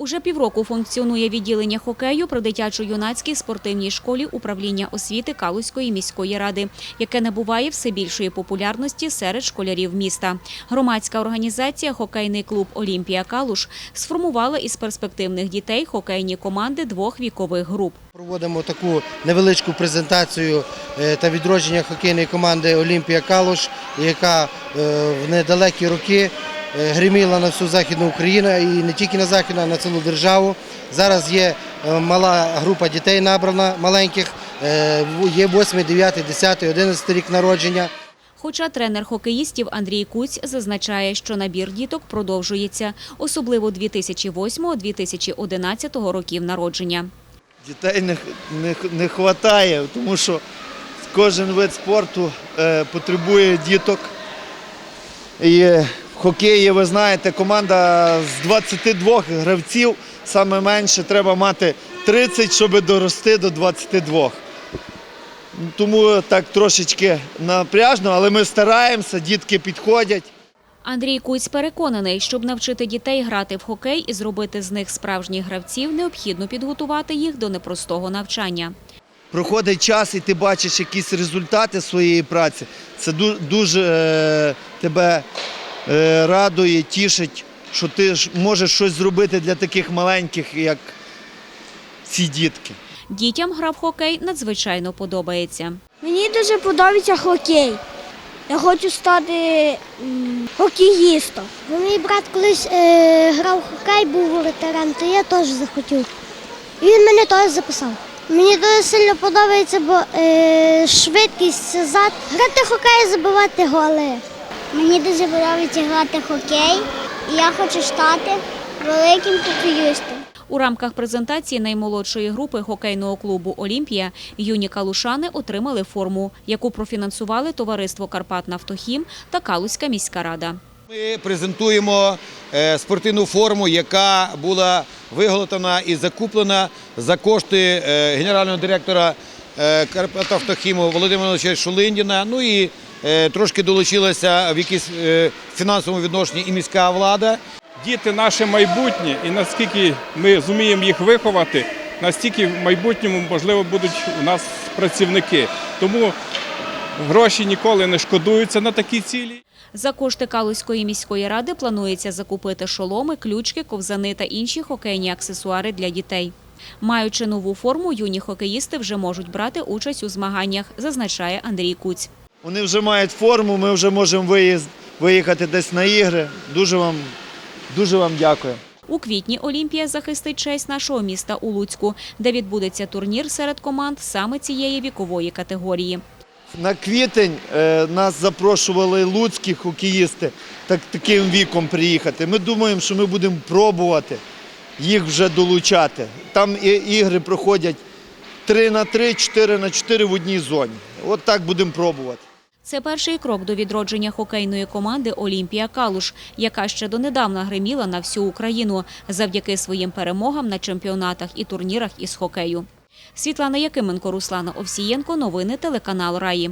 Уже півроку функціонує відділення хокею при дитячо-юнацькій спортивній школі управління освіти Калузької міської ради, яке набуває все більшої популярності серед школярів міста. Громадська організація Хокейний клуб Олімпія Калуш сформувала із перспективних дітей хокейні команди двох вікових груп. Проводимо таку невеличку презентацію е, та відродження хокейної команди Олімпія Калуш, яка е, в недалекі роки гриміла на всю Західну Україну і не тільки на Західну, а на цілу державу. Зараз є е, мала група дітей набрана, маленьких, е, є 8, 9, 10, 11 рік народження. Хоча тренер хокеїстів Андрій Куць зазначає, що набір діток продовжується, особливо 2008-2011 років народження. Дітей не, не, не вистачає, тому що кожен вид спорту е, потребує діток. І хокеї, ви знаєте, команда з 22 гравців, саме менше треба мати 30, щоб дорости до 22. Тому так трошечки напряжно, але ми стараємося, дітки підходять. Андрій Куць переконаний, щоб навчити дітей грати в хокей і зробити з них справжніх гравців, необхідно підготувати їх до непростого навчання. проходить час і ти бачиш якісь результати своєї праці, це дуже е, тебе радує, тішить, що ти можеш щось зробити для таких маленьких, як ці дітки. Дітям гра в хокей надзвичайно подобається. Мені дуже подобається хокей. Я хочу стати хокеїстом. Бо мій брат колись е, грав в хокей, був ветеран, то я теж захотів. І він мене теж записав. Мені дуже сильно подобається, бо е, швидкість зад. Грати в хокей, забивати голи. Мені дуже подобається грати хокей, і я хочу стати великим хокеїстом. У рамках презентації наймолодшої групи хокейного клубу Олімпія юні калушани отримали форму, яку профінансували товариство Карпат Нафтохім та Калузька міська рада. Ми презентуємо е, спортивну форму, яка була виготовлена і закуплена за кошти е, генерального директора е, Карпатавтохіму Володимира Володимировича Шулиндіна. Ну і е, трошки долучилася в якійсь е, фінансовому відношенні і міська влада. Діти наше майбутнє, і наскільки ми зуміємо їх виховати, настільки в майбутньому, можливо, будуть у нас працівники. Тому гроші ніколи не шкодуються на такі цілі. За кошти Калузької міської ради планується закупити шоломи, ключки, ковзани та інші хокейні аксесуари для дітей. Маючи нову форму, юні хокеїсти вже можуть брати участь у змаганнях, зазначає Андрій Куць. Вони вже мають форму, ми вже можемо виїхати десь на ігри. Дуже вам, дуже вам дякую. У квітні Олімпія захистить честь нашого міста у Луцьку, де відбудеться турнір серед команд саме цієї вікової категорії. На квітень е, нас запрошували луцькі хокеїсти так, таким віком приїхати. Ми думаємо, що ми будемо пробувати їх вже долучати. Там ігри проходять 3 на 3, 4 на 4 в одній зоні. От так будемо пробувати. Це перший крок до відродження хокейної команди Олімпія Калуш, яка ще донедавна гриміла на всю Україну завдяки своїм перемогам на чемпіонатах і турнірах із хокею. Світлана Якименко, Руслана Овсієнко. Новини телеканал Раї.